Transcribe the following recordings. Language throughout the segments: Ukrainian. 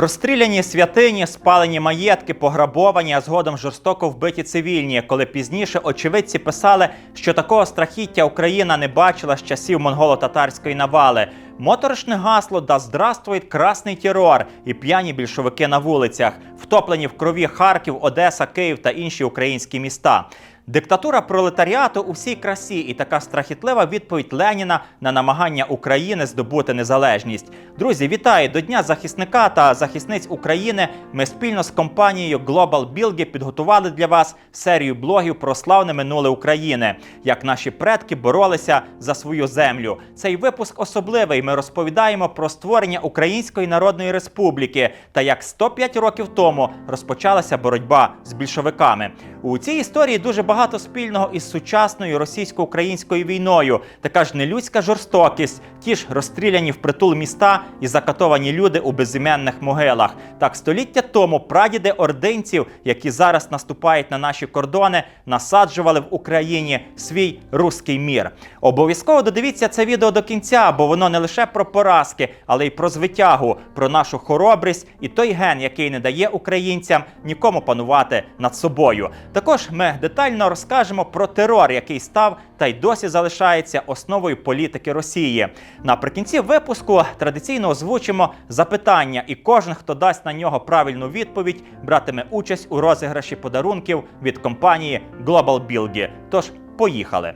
Розстріляні святині, спалені маєтки, пограбовані, а згодом жорстоко вбиті цивільні, коли пізніше очевидці писали, що такого страхіття Україна не бачила з часів монголо-татарської навали. Моторошне гасло да здравствует красний терор і п'яні більшовики на вулицях, втоплені в крові Харків, Одеса, Київ та інші українські міста. Диктатура пролетаріату у всій красі і така страхітлива відповідь Леніна на намагання України здобути незалежність. Друзі, вітаю до Дня захисника та захисниць України. Ми спільно з компанією Global Bilgi підготували для вас серію блогів про славне минуле України, як наші предки боролися за свою землю. Цей випуск особливий. Ми розповідаємо про створення Української Народної Республіки та як 105 років тому розпочалася боротьба з більшовиками. У цій історії дуже багато спільного із сучасною російсько-українською війною. Така ж нелюдська жорстокість, ті ж розстріляні впритул міста і закатовані люди у безіменних могилах. Так століття тому прадіди ординців, які зараз наступають на наші кордони, насаджували в Україні свій руський мір. Обов'язково додивіться це відео до кінця, бо воно не лише про поразки, але й про звитягу, про нашу хоробрість і той ген, який не дає українцям нікому панувати над собою. Також ми детально розкажемо про терор, який став та й досі залишається основою політики Росії. Наприкінці випуску традиційно озвучимо запитання, і кожен, хто дасть на нього правильну відповідь, братиме участь у розіграші подарунків від компанії Global Bilgi. Тож поїхали.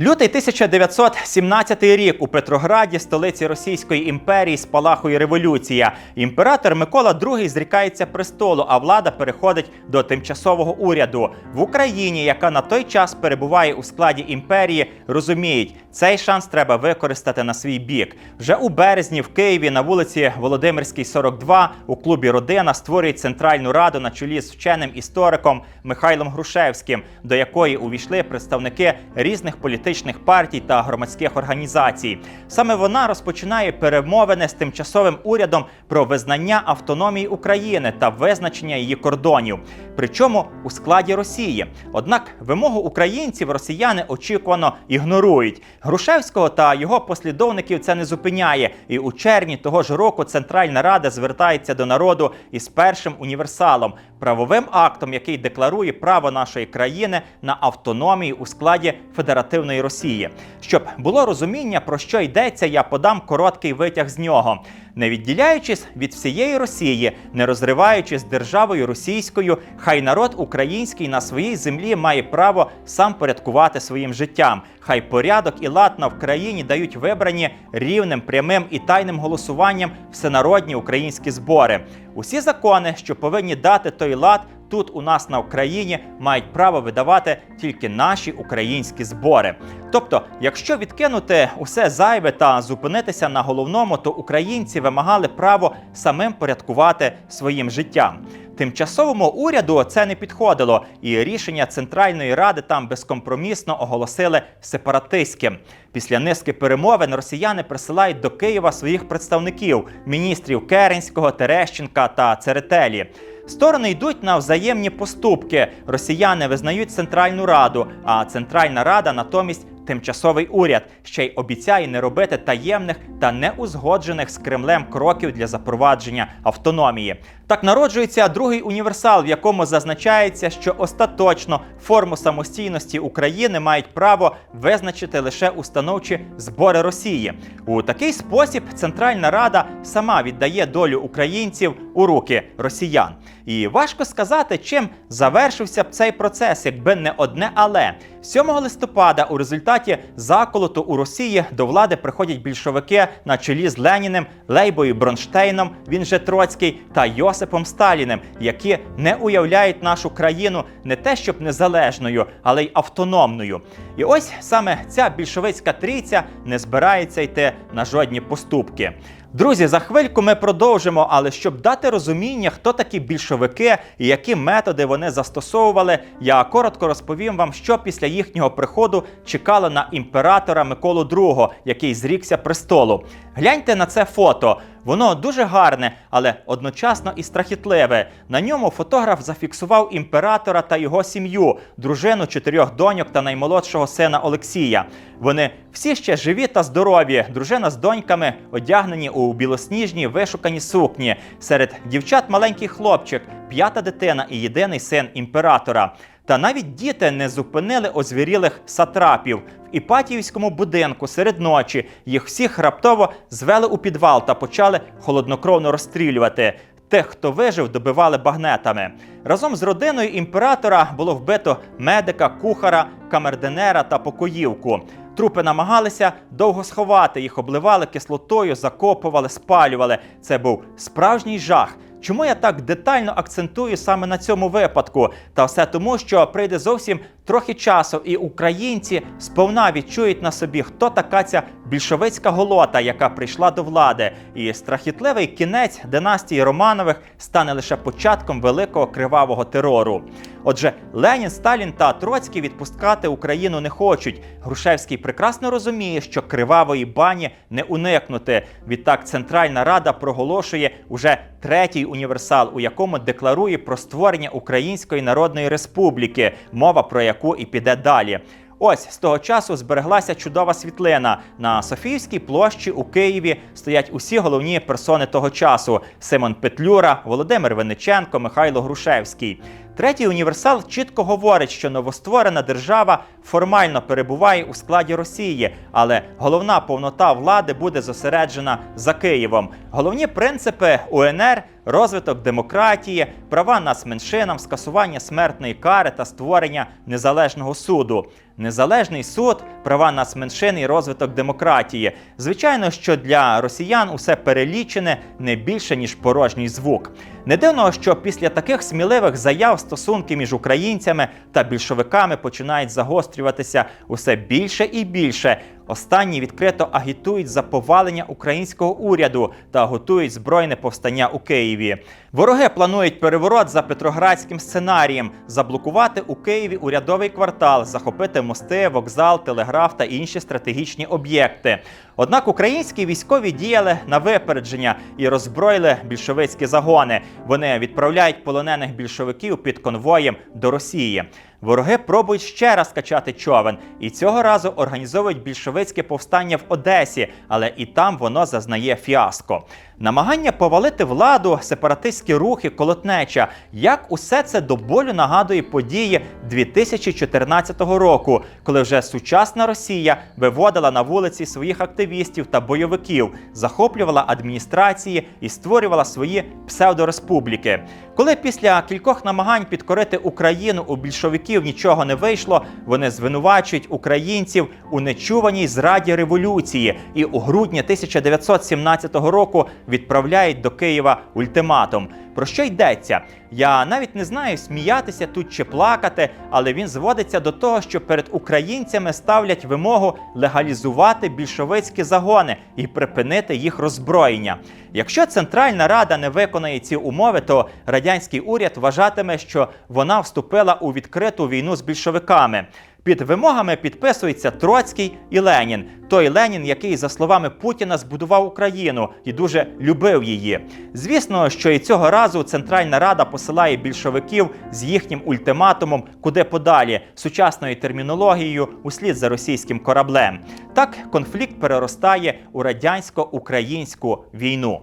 Лютий 1917 рік у Петрограді, столиці Російської імперії, спалахує революція. Імператор Микола II зрікається престолу, а влада переходить до тимчасового уряду в Україні, яка на той час перебуває у складі імперії. Розуміють, цей шанс треба використати на свій бік. Вже у березні в Києві на вулиці Володимирській, 42, у клубі Родина створюють центральну раду на чолі з вченим істориком Михайлом Грушевським, до якої увійшли представники різних політичних партій та громадських організацій. Саме вона розпочинає перемовини з тимчасовим урядом про визнання автономії України та визначення її кордонів, причому у складі Росії. Однак вимогу українців росіяни очікувано ігнорують. Грушевського та його послідовників це не зупиняє. І у червні того ж року Центральна Рада звертається до народу із першим універсалом правовим актом, який декларує право нашої країни на автономію у складі федеративної Росії. Щоб було розуміння, про що йдеться, я подам короткий витяг з нього. Не відділяючись від всієї Росії, не розриваючись державою російською, хай народ український на своїй землі має право сам порядкувати своїм життям. Хай порядок і лад на Вкраїні дають вибрані рівним, прямим і тайним голосуванням всенародні українські збори. Усі закони, що повинні дати той лад. Тут у нас на Україні мають право видавати тільки наші українські збори. Тобто, якщо відкинути усе зайве та зупинитися на головному, то українці вимагали право самим порядкувати своїм життям. Тимчасовому уряду це не підходило, і рішення Центральної ради там безкомпромісно оголосили сепаратистським. Після низки перемовин росіяни присилають до Києва своїх представників міністрів Керенського, Терещенка та Церетелі. Сторони йдуть на взаємні поступки. Росіяни визнають Центральну Раду, а Центральна Рада натомість тимчасовий уряд ще й обіцяє не робити таємних та неузгоджених з Кремлем кроків для запровадження автономії. Так народжується другий універсал, в якому зазначається, що остаточно форму самостійності України мають право визначити лише установчі збори Росії. У такий спосіб Центральна Рада сама віддає долю українців у руки росіян. І важко сказати, чим завершився б цей процес, якби не одне але 7 листопада у результаті заколоту у Росії до влади приходять більшовики на чолі з Леніним, Лейбою Бронштейном, він же Троцький та Йосипом Сталіним, які не уявляють нашу країну не те, щоб незалежною, але й автономною. І ось саме ця більшовицька трійця не збирається йти на жодні поступки. Друзі, за хвильку ми продовжимо, але щоб дати розуміння, хто такі більшовики і які методи вони застосовували, я коротко розповім вам, що після їхнього приходу чекало на імператора Миколу II, який зрікся престолу. Гляньте на це фото. Воно дуже гарне, але одночасно і страхітливе. На ньому фотограф зафіксував імператора та його сім'ю, дружину чотирьох доньок та наймолодшого сина Олексія. Вони всі ще живі та здорові. Дружина з доньками одягнені у білосніжні вишукані сукні. Серед дівчат маленький хлопчик, п'ята дитина і єдиний син імператора. Та навіть діти не зупинили озвірілих сатрапів. В Іпатіївському будинку серед ночі їх всіх раптово звели у підвал та почали холоднокровно розстрілювати. Тих, хто вижив, добивали багнетами. Разом з родиною імператора було вбито медика, кухара, камердинера та покоївку. Трупи намагалися довго сховати, їх обливали кислотою, закопували, спалювали. Це був справжній жах. Чому я так детально акцентую саме на цьому випадку? Та все тому, що прийде зовсім трохи часу, і українці сповна відчують на собі, хто така ця більшовицька голота, яка прийшла до влади. І страхітливий кінець династії Романових стане лише початком великого кривавого терору. Отже, Ленін, Сталін та Троцький відпускати Україну не хочуть. Грушевський прекрасно розуміє, що кривавої бані не уникнути. Відтак Центральна Рада проголошує уже третій універсал, у якому декларує про створення Української Народної Республіки, мова про яку і піде далі. Ось з того часу збереглася чудова світлина. На Софіївській площі у Києві стоять усі головні персони того часу: Симон Петлюра, Володимир Винниченко, Михайло Грушевський. Третій універсал чітко говорить, що новостворена держава формально перебуває у складі Росії, але головна повнота влади буде зосереджена за Києвом. Головні принципи УНР розвиток демократії, права нацменшинам, скасування смертної кари та створення незалежного суду. Незалежний суд, права нацменшин і розвиток демократії. Звичайно, що для росіян усе перелічене не більше ніж порожній звук. Не дивно, що після таких сміливих заяв стосунки між українцями та більшовиками починають загострюватися усе більше і більше. Останні відкрито агітують за повалення українського уряду та готують збройне повстання у Києві. Вороги планують переворот за петроградським сценарієм, заблокувати у Києві урядовий квартал, захопити мости, вокзал, телеграф та інші стратегічні об'єкти. Однак українські військові діяли на випередження і роззброїли більшовицькі загони. Вони відправляють полонених більшовиків під конвоєм до Росії. Вороги пробують ще раз качати човен, і цього разу організовують більшовицьке повстання в Одесі, але і там воно зазнає фіаско. Намагання повалити владу, сепаратистські рухи, колотнеча. Як усе це до болю нагадує події 2014 року, коли вже сучасна Росія виводила на вулиці своїх активістів та бойовиків, захоплювала адміністрації і створювала свої псевдореспубліки. Коли після кількох намагань підкорити Україну у більшовиків нічого не вийшло, вони звинувачують українців у нечуваній зраді революції і у грудні 1917 року відправляють до Києва ультиматум. Про що йдеться? Я навіть не знаю, сміятися тут чи плакати, але він зводиться до того, що перед українцями ставлять вимогу легалізувати більшовицькі загони і припинити їх роззброєння. Якщо Центральна Рада не виконає ці умови, то радянський уряд вважатиме, що вона вступила у відкриту війну з більшовиками. Під вимогами підписується Троцький і Ленін. Той Ленін, який, за словами Путіна, збудував Україну і дуже любив її. Звісно, що і цього разу Центральна Рада посилає більшовиків з їхнім ультиматумом куди подалі, сучасною термінологією услід за російським кораблем. Так конфлікт переростає у радянсько-українську війну.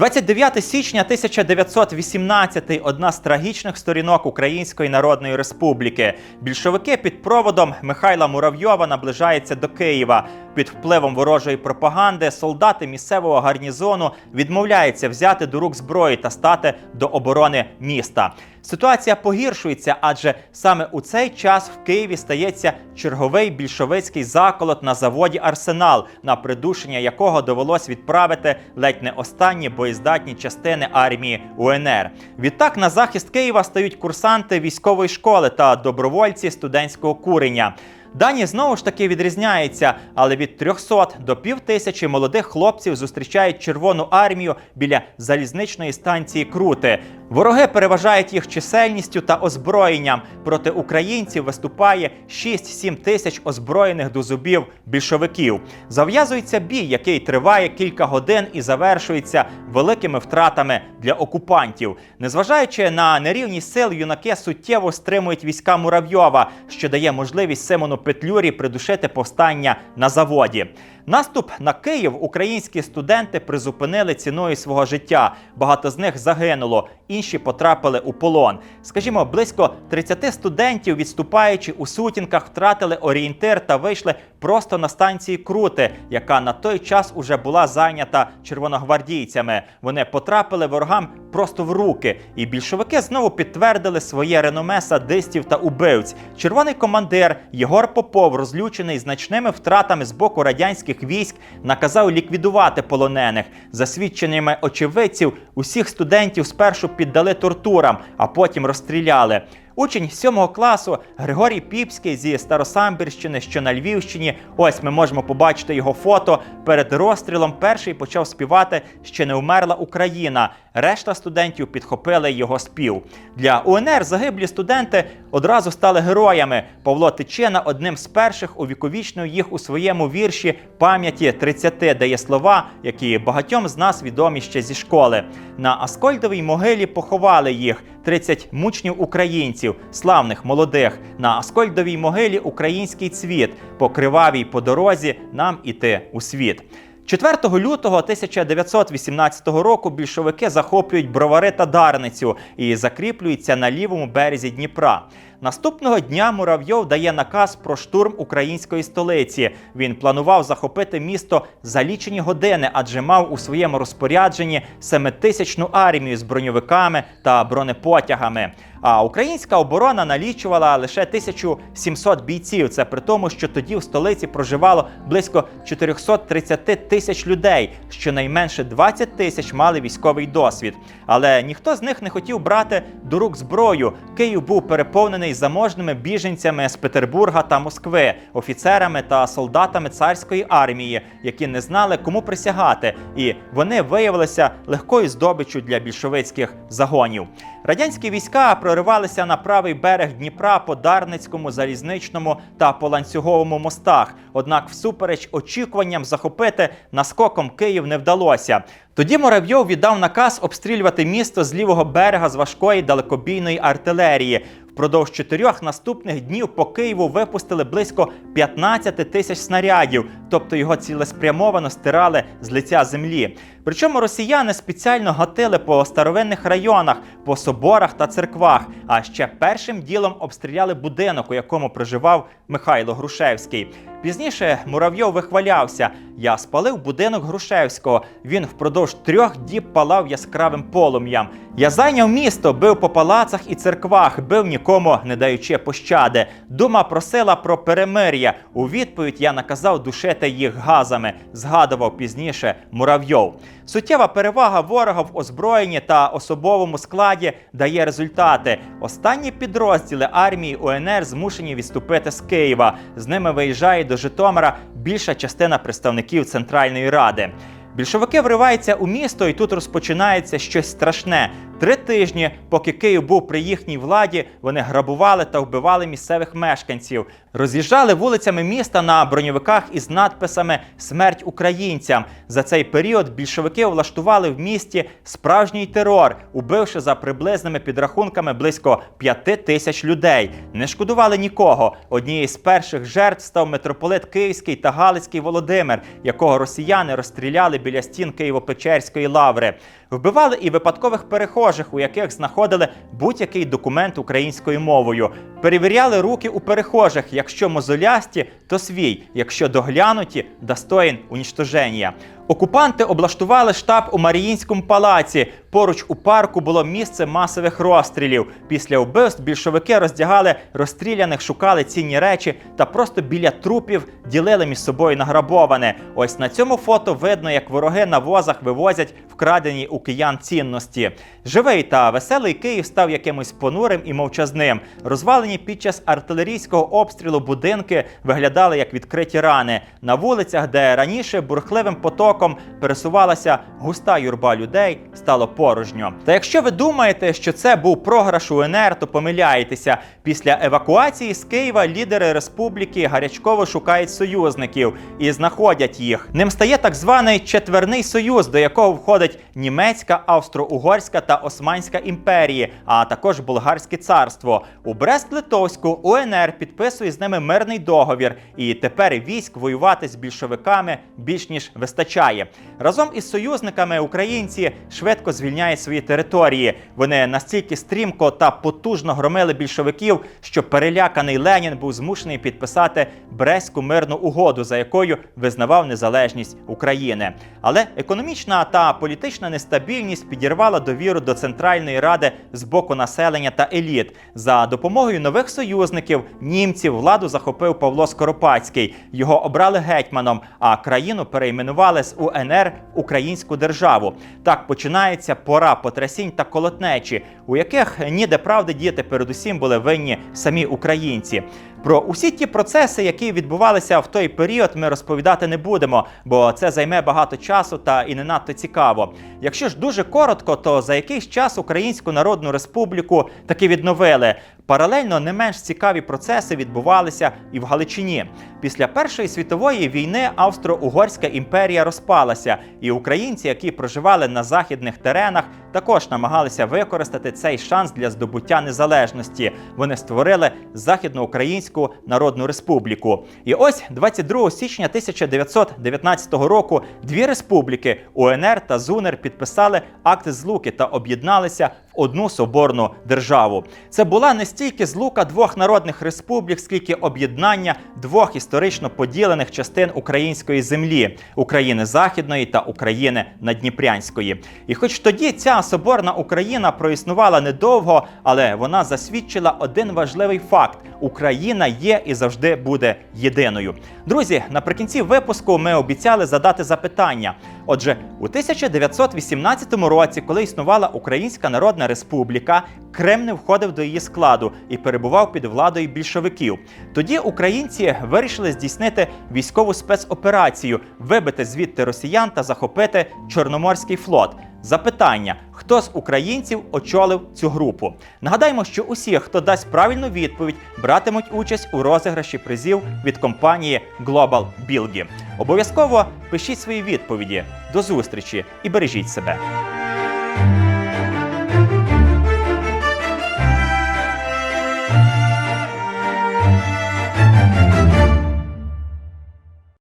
29 січня 1918 – одна з трагічних сторінок Української Народної Республіки. Більшовики під проводом Михайла Муравйова наближаються до Києва. Під впливом ворожої пропаганди солдати місцевого гарнізону відмовляються взяти до рук зброї та стати до оборони міста. Ситуація погіршується, адже саме у цей час в Києві стається черговий більшовицький заколот на заводі Арсенал, на придушення якого довелось відправити ледь не останні боєздатні частини армії УНР. Відтак на захист Києва стають курсанти військової школи та добровольці студентського курення. Дані знову ж таки відрізняються, але від 300 до півтисячі молодих хлопців зустрічають Червону армію біля залізничної станції Крути. Вороги переважають їх чисельністю та озброєнням. Проти українців виступає 6-7 тисяч озброєних до зубів більшовиків. Зав'язується бій, який триває кілька годин і завершується великими втратами для окупантів. Незважаючи на нерівність сил, юнаки суттєво стримують війська Муравйова, що дає можливість Симону Петлюрі придушити повстання на заводі. Наступ на Київ українські студенти призупинили ціною свого життя. Багато з них загинуло, інші потрапили у полон. Скажімо, близько 30 студентів, відступаючи у сутінках, втратили орієнтир та вийшли просто на станції Крути, яка на той час уже була зайнята червоногвардійцями. Вони потрапили ворогам просто в руки, і більшовики знову підтвердили своє реноме садистів та убивць. Червоний командир Єгор Попов, розлючений значними втратами з боку радянських військ, наказав ліквідувати полонених. За свідченнями очевидців, усіх студентів спершу піддали тортурам, а потім розстріляли. Учень 7 класу Григорій Піпський зі Старосамбірщини, що на Львівщині. Ось ми можемо побачити його фото. Перед розстрілом перший почав співати Ще не вмерла Україна. Решта студентів підхопили його спів. Для УНР загиблі студенти одразу стали героями. Павло Тичина одним з перших увіковічнив їх у своєму вірші пам'яті 30, де є слова, які багатьом з нас відомі ще зі школи. На Аскольдовій могилі поховали їх 30 мучнів українців, славних молодих. На Аскольдовій могилі український цвіт, по кривавій по дорозі нам іти у світ. 4 лютого 1918 року більшовики захоплюють бровари та Дарницю і закріплюються на лівому березі Дніпра. Наступного дня Муравйов дає наказ про штурм української столиці. Він планував захопити місто за лічені години, адже мав у своєму розпорядженні семитисячну армію з броньовиками та бронепотягами. А українська оборона налічувала лише 1700 бійців. Це при тому, що тоді в столиці проживало близько 430 тисяч людей. Щонайменше 20 тисяч мали військовий досвід. Але ніхто з них не хотів брати до рук зброю. Київ був переповнений заможними біженцями з Петербурга та Москви, офіцерами та солдатами царської армії, які не знали, кому присягати, і вони виявилися легкою здобиччю для більшовицьких загонів. Радянські війська проривалися на правий берег Дніпра по Дарницькому, залізничному та по ланцюговому мостах. Однак, всупереч очікуванням захопити наскоком Київ не вдалося. Тоді Муравйов віддав наказ обстрілювати місто з лівого берега з важкої далекобійної артилерії. Впродовж чотирьох наступних днів по Києву випустили близько 15 тисяч снарядів, тобто його цілеспрямовано стирали з лиця землі. Причому росіяни спеціально гатили по старовинних районах, по соборах та церквах. А ще першим ділом обстріляли будинок, у якому проживав Михайло Грушевський. Пізніше Муравйов вихвалявся: я спалив будинок Грушевського. Він впродовж трьох діб палав яскравим полум'ям. Я зайняв місто, бив по палацах і церквах, бив нікому, не даючи пощади. Дума просила про перемир'я. У відповідь я наказав душити їх газами. Згадував пізніше Муравйов. Суттєва перевага ворога в озброєнні та особовому складі дає результати. Останні підрозділи армії УНР змушені відступити з Києва. З ними виїжджає до Житомира більша частина представників Центральної Ради. Більшовики вриваються у місто, і тут розпочинається щось страшне. Три тижні, поки Київ був при їхній владі, вони грабували та вбивали місцевих мешканців, роз'їжджали вулицями міста на броньовиках із надписами Смерть українцям. За цей період більшовики влаштували в місті справжній терор, убивши за приблизними підрахунками близько п'яти тисяч людей. Не шкодували нікого. Однією з перших жертв став митрополит Київський та Галицький Володимир, якого росіяни розстріляли біля стін Києво-Печерської лаври. Вбивали і випадкових перехожих, у яких знаходили будь-який документ українською мовою. Перевіряли руки у перехожих. Якщо мозолясті, то свій, якщо доглянуті, достоїн унічтоження. Окупанти облаштували штаб у Маріїнському палаці. Поруч у парку було місце масових розстрілів. Після вбивств більшовики роздягали розстріляних, шукали цінні речі та просто біля трупів ділили між собою награбоване. Ось на цьому фото видно, як вороги на возах вивозять вкрадені у киян цінності. Живий та веселий Київ став якимось понурим і мовчазним. Розвалені під час артилерійського обстрілу будинки виглядали як відкриті рани. На вулицях, де раніше бурхливим потоком пересувалася густа юрба людей, стало порожньо. Та якщо ви думаєте, що це був програш УНР, то помиляєтеся. Після евакуації з Києва лідери республіки гарячково шукають союзників і знаходять їх. Ним стає так званий четверний союз, до якого входить німецька, австро-угорська та Османська імперії, а також Болгарське царство. У Брест-Литовську УНР підписує з ними мирний договір, і тепер військ воювати з більшовиками більш ніж вистачає. Разом із союзниками українці швидко звільняють свої території. Вони настільки стрімко та потужно громили більшовиків, що переляканий Ленін був змушений підписати Брестську мирну угоду, за якою визнавав незалежність України. Але економічна та політична нестабільність підірвала довіру до Центральної Ради з боку населення та еліт. За допомогою нових союзників німців владу захопив Павло Скоропадський. Його обрали гетьманом, а країну перейменували з УНР Українську державу. Так починається пора потрясінь та колотнечі, у яких ніде правди діти передусім були винні самі українці. Про усі ті процеси, які відбувалися в той період, ми розповідати не будемо, бо це займе багато часу та і не надто цікаво. Якщо ж дуже коротко, то за якийсь час Українську Народну Республіку таки відновили. Паралельно не менш цікаві процеси відбувалися і в Галичині. Після Першої світової війни Австро-Угорська імперія розпалася, і українці, які проживали на західних теренах, також намагалися використати цей шанс для здобуття незалежності. Вони створили Західноукраїнську Народну Республіку. І ось 22 січня 1919 року дві республіки УНР та ЗУНР підписали акт злуки та об'єдналися одну соборну державу. Це була не стільки злука двох народних республік, скільки об'єднання двох історично поділених частин української землі України Західної та України Надніпрянської. І хоч тоді ця соборна Україна проіснувала недовго, але вона засвідчила один важливий факт: Україна є і завжди буде єдиною. Друзі, наприкінці випуску ми обіцяли задати запитання. Отже, у 1918 році, коли існувала Українська Народна Республіка, Крим не входив до її складу і перебував під владою більшовиків. Тоді українці вирішили здійснити військову спецоперацію, вибити звідти росіян та захопити Чорноморський флот. Запитання: хто з українців очолив цю групу? Нагадаємо, що усі, хто дасть правильну відповідь, братимуть участь у розіграші призів від компанії Global Білгі. Обов'язково пишіть свої відповіді. До зустрічі і бережіть себе.